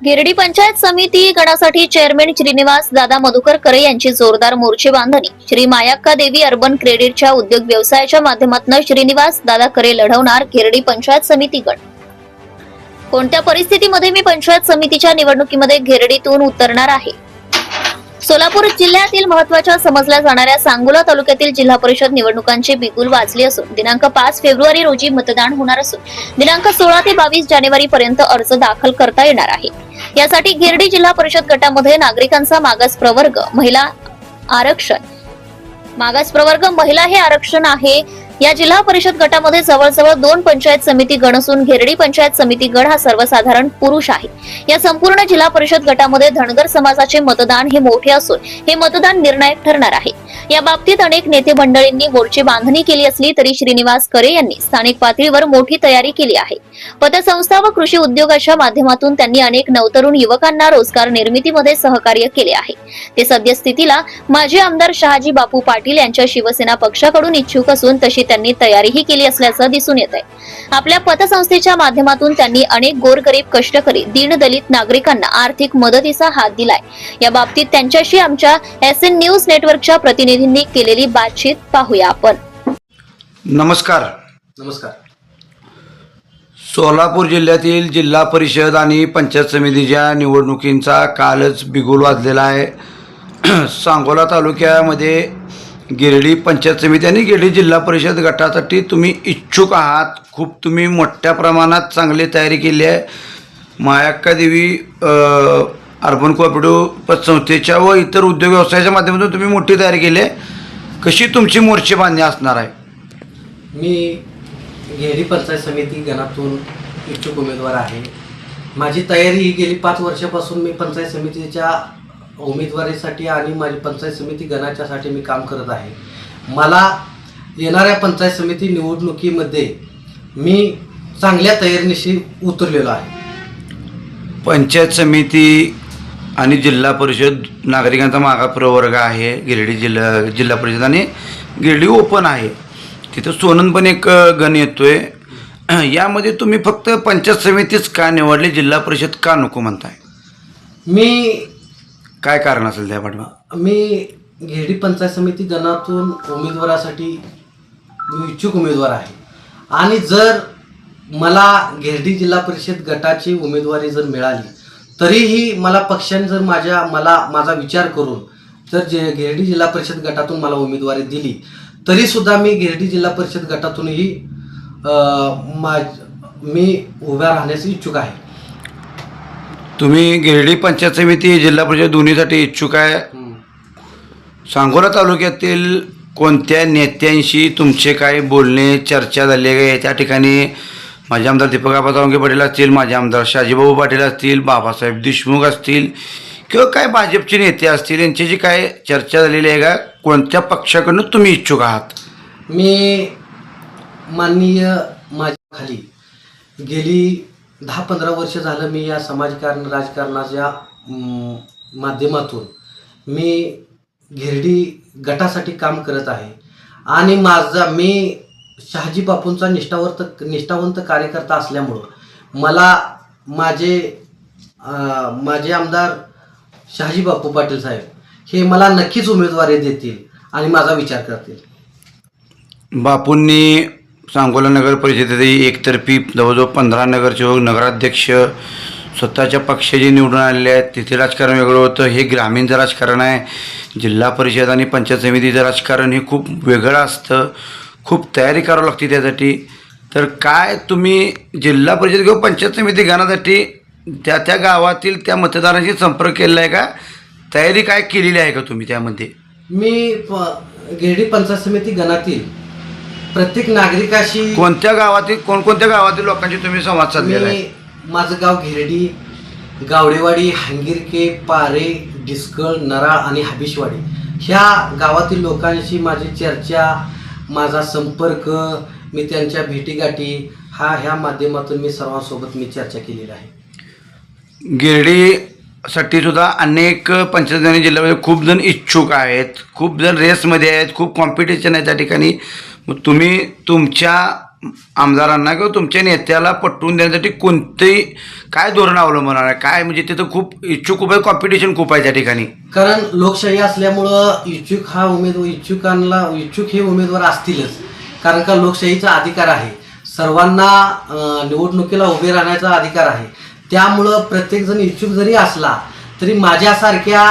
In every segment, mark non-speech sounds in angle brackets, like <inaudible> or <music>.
गिरडी पंचायत समिती गणासाठी चेअरमॅन श्रीनिवास दादा मधुकर करे यांची जोरदार मोर्चे बांधणी. श्री मायाक्का देवी अर्बन क्रेडिटच्या उद्योग व्यवसायाच्या माध्यमातून श्रीनिवास दादा करे लढवणार गिरडी पंचायत समिती गण. कोणत्या परिस्थितीमध्ये मी पंचायत समितीच्या निवडणुकीमध्ये गिरडीतून उतरणार आहे? सोलापूर जिल्ह्यातील महत्त्वाच्या समजल्या जाणाऱ्या सांगोला तालुक्यातील जिल्हा परिषद निवडणुकांची बिगुल वाजली असून दिनांक पाच फेब्रुवारी रोजी मतदान होणार असून दिनांक सोळा ते बावीस जानेवारी पर्यंत अर्ज दाखल करता येणार आहे. यासाठी गिरडी जिल्हा परिषद गटामध्ये नागरिकांचा मागास प्रवर्ग महिला आरक्षण. मागास प्रवर्ग महिला हे आरक्षण आहे. या जिल्हा परिषद गटामध्ये जवळजवळ दोन पंचायत समिती गण असून घेरडी पंचायत समिती गण हा सर्वसाधारण पुरुष आहे. या संपूर्ण जिल्हा परिषद गटामध्ये धनगर समाजाचे मतदान हे मोठे असून हे मतदान निर्णायक ठरणार आहे. या बाबतीत अनेक नेते मंडळींनी मोर्चे बांधणी केली असली तरी श्रीनिवास करे यांनी स्थानिक पातळीवर मोठी तयारी केली आहे. पतसंस्था व कृषी उद्योगाच्या माध्यमातून त्यांनी अनेक नवतरुण युवकांना रोजगार निर्मितीमध्ये सहकार्य केले आहे. ते सद्यस्थितीला माजी आमदार शहाजी बापू पाटील यांच्या शिवसेना पक्षाकडून इच्छुक असून तशी त्यांनी तयारीही केली असल्याचं दिसून येत आहे आपल्या पतसंस्थेच्या माध्यमातून त्यांनी अनेक गोरगरीब कष्टकरी दीनदलित नागरिकांना आर्थिक मदतीचा हात दिलाय. या बाबतीत त्यांच्याशी आमच्या एस एन न्यूज नेटवर्कच्या प्रतिनिधींनी केलेली बातचीत पाहूया आपण. नमस्कार. नमस्कार. सोलापूर जिल्ह्यातील जिल्हा परिषद आणि पंचायत समितीच्या निवडणुकींचा कालच बिगुल वाजलेला आहे. <clears throat> सांगोला तालुक्यामध्ये गिरडी पंचायत समिती आणि गिरडी जिल्हा परिषद गटासाठी तुम्ही इच्छुक आहात. खूप तुम्ही मोठ्या प्रमाणात चांगली तयारी केली आहे. मायाक्का देवी अर्बन कोऑपरेटिव्ह पतसंस्थेच्या व इतर उद्योग व्यवसायाच्या माध्यमातून तुम्ही मोठी तयारी केली आहे. कशी तुमची मोर्चे बांधणी असणार आहे? मी गिरडी पंचायत समिती गणातून इच्छुक उमेदवार आहे. माझी तयारी ही गेली पाच वर्षापासून मी पंचायत समितीच्या उमेदवारीसाठी आणि माझी पंचायत समिती गणाच्यासाठी मी काम करत आहे. मला येणाऱ्या पंचायत समिती निवडणुकीमध्ये मी चांगल्या तयारीनिशी उतरलेलो आहे. पंचायत समिती आणि जिल्हा परिषद नागरिकांचा मागा प्रवर्ग आहे गिरडी जिल्हा जिल्हा परिषद आणि गिरडी ओपन आहे. तिथं सोनन पण एक गण येतोय. <clears throat> यामध्ये तुम्ही फक्त पंचायत समितीच का निवडली जिल्हा परिषद का नको म्हणताय? मी काय कारण असेल त्या पाठवा मी घेरडी पंचायत समिती गणातून उमेदवारासाठी मी इच्छुक उमेदवार आहे. आणि जर मला घेरडी जिल्हा परिषद गटाची उमेदवारी जर मिळाली तरीही मला पक्षाने जर माझ्या मला माझा विचार करून जर जे घेरडी जिल्हा परिषद गटातून मला उमेदवारी दिली तरीसुद्धा मी घेरडी जिल्हा परिषद गटातूनही मा मी उभ्या राहण्यास इच्छुक आहे. तुम्ही गिरडी पंचायत समिती जिल्हा परिषद दोन्हीसाठी इच्छुक आहे. सांगोला तालुक्यातील कोणत्या नेत्यांशी तुमचे काय बोलणे चर्चा झाली आहे? त्या ठिकाणी माझे आमदार दीपक आबा पाटील असतील माझे आमदार शाजीबाबू पाटील असतील बाबासाहेब देशमुख असतील किंवा काय भाजपचे नेते असतील यांच्याशी काय चर्चा झालेली आहे का? कोणत्या पक्षाकडून तुम्ही इच्छुक आहात? मी माननीय माझ्या खाली गेली दहा पंधरा वर्ष झालं मी या समाजकारण राजकारणाच्या माध्यमातून मी घेरडी गटासाठी काम करत आहे. आणि माझा मी शहाजी बापूंचा निष्ठावर्त निष्ठावंत कार्यकर्ता असल्यामुळं मला माझे माझे आमदार शहाजी बापू पाटील साहेब हे मला नक्कीच उमेदवारी देतील आणि माझा विचार करतील. बापूंनी सांगोला नगर परिषदेतही एकतर्फी जवळजवळ पंधरा नगरसेवक नगराध्यक्ष स्वतःच्या पक्षाचे निवडून आलेले आहेत. तिथे राजकारण वेगळं होतं. हे ग्रामीणचं राजकारण आहे. जिल्हा परिषद आणि पंचायत समितीचं राजकारण हे खूप वेगळं असतं. खूप तयारी करावी लागते त्यासाठी. तर काय तुम्ही जिल्हा परिषद किंवा पंचायत समिती घेण्यासाठी त्या त्या गावातील त्या मतदारांशी संपर्क केलेला आहे का? तयारी काय केलेली आहे का तुम्ही त्यामध्ये? मी प- गिरडी पंचायत समिती गणातील प्रत्येक नागरिकाशी कोणत्या गावातील कोणकोणत्या गावातील लोकांशी तुम्ही संवाद साधलेला आहे? माझं गाव घेरडी गावडेवाडी हांगिरके पारे डिस्कळ नराळ आणि हबिशवाडी. ह्या गावातील लोकांशी माझी चर्चा माझा संपर्क मी त्यांच्या भेटीगाठी हा ह्या माध्यमातून मी सर्वांसोबत मी चर्चा केलेली आहे. साठी सुद्धा अनेक पंचायत जिल्ह्यामध्ये खूप जण इच्छुक आहेत. खूप जण रेसमध्ये आहेत. खूप कॉम्पिटिशन आहे त्या ठिकाणी. मग तुम्ही तुमच्या आमदारांना किंवा तुमच्या नेत्याला पटवून देण्यासाठी कोणतेही काय धोरण अवलंबणार आहे? काय? म्हणजे तिथं खूप इच्छुक खूप आहे कॉम्पिटिशन खूप आहे त्या ठिकाणी. कारण लोकशाही असल्यामुळं इच्छुक हा उमेदवार इच्छुकांना इच्छुक हे उमेदवार असतीलच. कारण का लोकशाहीचा अधिकार आहे. सर्वांना निवडणुकीला उभे राहण्याचा अधिकार आहे. त्यामुळं प्रत्येकजण इच्छुक जरी असला तरी माझ्यासारख्या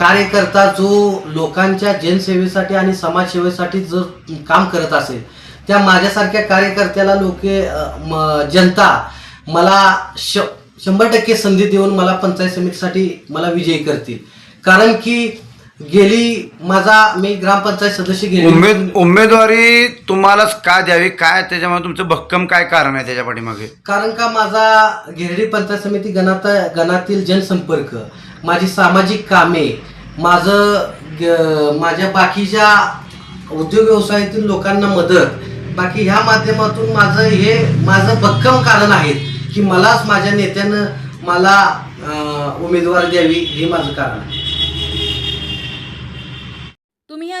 कार्यकर्ता जो लोकांच्या जनसेवेसाठी आणि समाजसेवेसाठी जर काम करत असेल त्या माझ्यासारख्या कार्यकर्त्याला लोके म- जनता मला श शंभर टक्के संधी देऊन मला पंचायत समितीसाठी मला विजयी करतील. कारण की गेली माझा मी ग्रामपंचायत सदस्य गेली. उमेद उमेदवारी तुम्हालाच का द्यावी? काय त्याच्यामुळे तुमचं भक्कम काय कारण आहे त्याच्या पाठीमागे? कारण का माझा गिरडी पंचायत समिती गणात गणातील जनसंपर्क माझी सामाजिक कामे माझं ग- माझ्या बाकीच्या उद्योग व्यवसायातील लोकांना मदत बाकी ह्या माध्यमातून माझं हे माझं भक्कम कारण आहे की मलाच माझ्या नेत्यानं मला अं, उमेदवार द्यावी हे माझं कारण आहे तुम्ही या